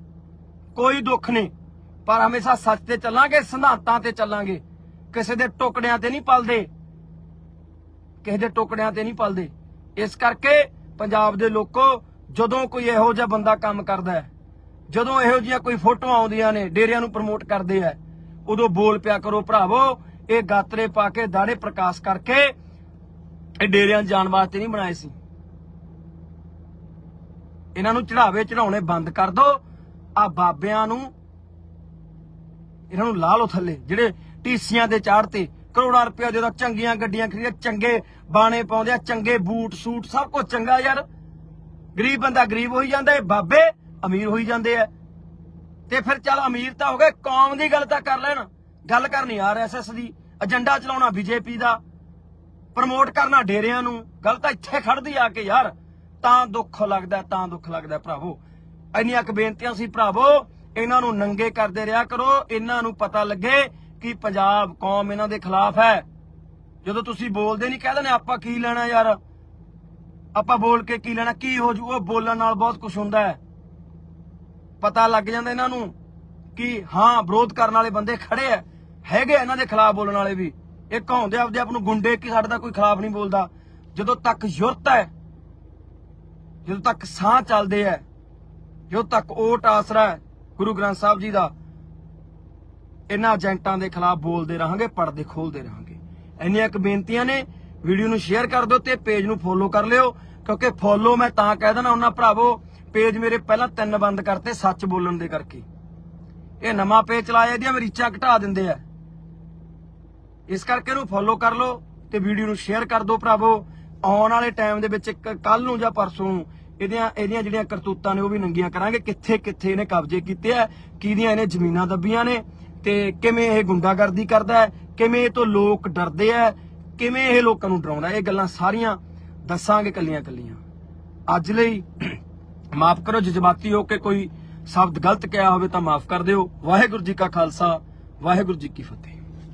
ਕੋਈ ਦੁੱਖ ਨਹੀਂ। ਪਰ ਹਮੇਸ਼ਾ ਸੱਚ ਤੇ ਚੱਲਾਂਗੇ, ਸਿਧਾਂਤਾਂ ਤੇ ਚੱਲਾਂਗੇ। ਕਿਸੇ ਦੇ ਟੁਕੜਿਆਂ ਤੇ ਨਹੀਂ ਪਲਦੇ। ਕਿਸੇ ਦੇ ਟੁਕੜਿਆਂ ਤੇ ਨਹੀਂ ਪਲਦੇ। ਇਸ ਕਰਕੇ ਪੰਜਾਬ ਦੇ ਲੋਕੋ ਜਦੋਂ ਕੋਈ ਇਹੋ ਜਿਹਾ ਬੰਦਾ ਕੰਮ ਕਰਦਾ ਹੈ, ਜਦੋਂ ਇਹੋ ਜਿਹੀਆਂ ਕੋਈ ਫੋਟੋਆਂ ਆਉਂਦੀਆਂ ਨੇ, ਡੇਰਿਆਂ ਨੂੰ ਪ੍ਰਮੋਟ ਕਰਦੇ ਆ, ਉਦੋਂ ਬੋਲ ਪਿਆ ਕਰੋ, ਭਰਾਵੋ, ਇਹ ਗਾਤਰੇ ਪਾ ਕੇ ਦਾੜੇ ਪ੍ਰਕਾਸ਼ ਕਰਕੇ ਇਹ ਡੇਰਿਆਂ ਜਾਣ ਵਾਸਤੇ ਨਹੀਂ ਬਣਾਏ ਸੀ। ਇਹਨਾਂ ਨੂੰ ਚੜਾਵੇ ਚੜਾਉਣੇ ਬੰਦ ਕਰ ਦੋ। ਆ ਬਾਬਿਆਂ ਨੂੰ ਇਹਨਾਂ ਨੂੰ ਲਾ ਲਓ ਥੱਲੇ, ਜਿਹੜੇ ਟੀਸੀਆਂ ਤੇ ਚਾੜਤੇ ਕਰੋੜਾਂ ਰੁਪਏ ਦੇ ਚੰਗੀਆਂ ਗੱਡੀਆਂ ਖਰੀਦੀਆਂ, ਚੰਗੇ ਬਾਣੇ ਪਾਉਂਦੇ ਆ, ਚੰਗੇ ਬੂਟ ਸੂਟ, ਸਭ ਕੁਝ ਚੰਗਾ ਯਾਰ। ਗਰੀਬ ਬੰਦਾ ਗਰੀਬ ਹੋਈ ਜਾਂਦਾ ਇਹ ਬਾਬੇ ਅਮੀਰ ਹੋਈ ਜਾਂਦੇ ਆ। ਤੇ ਫਿਰ ਚੱਲ ਅਮੀਰ ਤਾਂ ਹੋ ਗਏ, ਕੌਮ ਦੀ ਗੱਲ ਤਾਂ ਕਰ ਲੈਣ। ਗੱਲ ਕਰਨੀ ਆਰਐਸਐਸ ਦੀ, ਏਜੰਡਾ ਚਲਾਉਣਾ ਬੀਜੇਪੀ ਦਾ, ਪ੍ਰਮੋਟ ਕਰਨਾ ਡੇਰਿਆਂ ਨੂੰ। ਗੱਲ ਤਾਂ ਇੱਥੇ ਖੜਦੀ ਆ ਕੇ ਯਾਰ, ਤਾਂ ਦੁੱਖ ਲੱਗਦਾ, ਤਾਂ ਦੁੱਖ ਲੱਗਦਾ ਭਰਾਵੋ। ਇੰਨੀਆਂ ਕੁ ਬੇਨਤੀਆਂ ਸੀ ਭਰਾਵੋ, ਇਹਨਾਂ ਨੂੰ ਨੰਗੇ ਕਰਦੇ ਰਿਹਾ ਕਰੋ। ਇਹਨਾਂ ਨੂੰ ਪਤਾ ਲੱਗੇ ਕਿ ਪੰਜਾਬ ਕੌਮ ਇਹਨਾਂ ਦੇ ਖਿਲਾਫ ਹੈ। ਜਦੋਂ ਤੁਸੀਂ ਬੋਲਦੇ ਨਹੀਂ ਕਹਿੰਦੇ ਨੇ ਆਪਾਂ ਕੀ ਲੈਣਾ ਯਾਰ? ਆਪਾਂ ਬੋਲ ਕੇ ਕੀ ਲੈਣਾ, ਕੀ ਹੋ ਜੂ, ਉਹ ਬੋਲਣ ਨਾਲ ਬਹੁਤ ਕੁਝ ਹੁੰਦਾ ਹੈ। ਪਤਾ ਲੱਗ ਜਾਂਦਾ ਇਹਨਾਂ ਨੂੰ ਕਿ ਹਾਂ, ਵਿਰੋਧ ਕਰਨ ਵਾਲੇ ਬੰਦੇ ਖੜੇ ਐ ਹੈਗੇ ਇਹਨਾਂ ਦੇ ਖਿਲਾਫ ਬੋਲਣ ਵਾਲੇ ਵੀ। ਇਹ ਕਹਾਉਂਦੇ ਆਪਦੇ ਆਪ ਨੂੰ ਗੁੰਡੇ ਕਿ ਸਾਡੇ ਦਾ ਕੋਈ ਖਿਲਾਫ ਨਹੀਂ ਬੋਲਦਾ। ਜਦੋਂ ਤੱਕ ਯੁਰਤ ਹੈ, ਜਦੋਂ ਤੱਕ ਸਾਹ ਚੱਲਦੇ ਐ ਜਦੋਂ ਤੱਕ ਓਟ ਆਸਰਾ ਹੈ ਗੁਰੂ ਗ੍ਰੰਥ ਸਾਹਿਬ ਜੀ ਦਾ, ਇਹਨਾਂ ਏਜੰਟਾਂ ਦੇ ਖਿਲਾਫ ਬੋਲਦੇ ਰਹਾਂਗੇ, ਪਰਦੇ ਖੋਲਦੇ ਰਹਾਂਗੇ। ਇੰਨੀਆਂ ਕੁ ਬੇਨਤੀਆਂ ਨੇ ਵੀਡੀਓ ਨੂੰ ਸ਼ੇਅਰ ਕਰ ਦਿਓ ਤੇ ਪੇਜ ਨੂੰ ਫੋਲੋ ਕਰ ਲਿਓ। ਕਿਉਂਕਿ ਫੋਲੋ ਮੈਂ ਤਾਂ ਕਹਿ ਦੇਣਾ ਉਹਨਾਂ ਭਰਾਵੋ, ਪੇਜ ਮੇਰੇ ਪਹਿਲਾਂ ਤਿੰਨ ਬੰਦ ਕਰਤੇ ਸੱਚ ਬੋਲਣ ਦੇ ਕਰਕੇ। ਇਹ ਨਵਾਂ ਪੇਜ ਚਲਾਇਆ ਇਹਦੀਆਂ ਮਰੀਚਾਂ ਘਟਾ ਦਿੰਦੇ ਆ। ਇਸ ਕਰਕੇ ਇਹਨੂੰ ਫੋਲੋ ਕਰ ਲਓ ਤੇ ਵੀਡੀਓ ਨੂੰ ਸ਼ੇਅਰ ਕਰ ਦਿਓ ਭਰਾਵੋ। ਆਉਣ ਵਾਲੇ ਟਾਈਮ ਦੇ ਵਿੱਚ ਕੱਲ ਨੂੰ ਜਾਂ ਪਰਸੋਂ ਨੂੰ ਇਹਦੀਆਂ ਇਹਦੀਆਂ ਜਿਹੜੀਆਂ ਕਰਤੂਤਾਂ ਨੇ ਉਹ ਵੀ ਨੰਗੀਆਂ ਕਰਾਂਗੇ। ਕਿੱਥੇ ਕਿੱਥੇ ਇਹਨੇ ਕਬਜ਼ੇ ਕੀਤੇ ਆ, ਕਿਹਦੀਆਂ ਇਹਨੇ ਜ਼ਮੀਨਾਂ ਦੱਬੀਆਂ ਨੇ ਤੇ ਕਿਵੇਂ ਇਹ ਗੁੰਡਾਗਰਦੀ ਕਰਦਾ ਹੈ, ਕਿਵੇਂ ਇਹ ਤੋਂ ਲੋਕ ਡਰਦੇ ਆ ਕਿਵੇਂ ਇਹ ਲੋਕਾਂ ਨੂੰ ਡਰਾਉਂਦਾ? ਇਹ ਗੱਲਾਂ ਸਾਰੀਆਂ ਦੱਸਾਂਗੇ ਕੱਲੀਆਂ ਕੱਲੀਆਂ। ਅੱਜ ਲਈ ਮਾਫ ਕਰੋ, ਜਜ਼ਬਾਤੀ ਹੋ ਕੇ ਕੋਈ ਸ਼ਬਦ ਗਲਤ ਕਿਹਾ ਹੋਵੇ ਤਾਂ ਮਾਫ ਕਰ ਦਿਓ। ਵਾਹਿਗੁਰੂ ਜੀ ਕਾ ਖਾਲਸਾ, ਵਾਹਿਗੁਰੂ ਜੀ ਕੀ ਫਤਿਹ।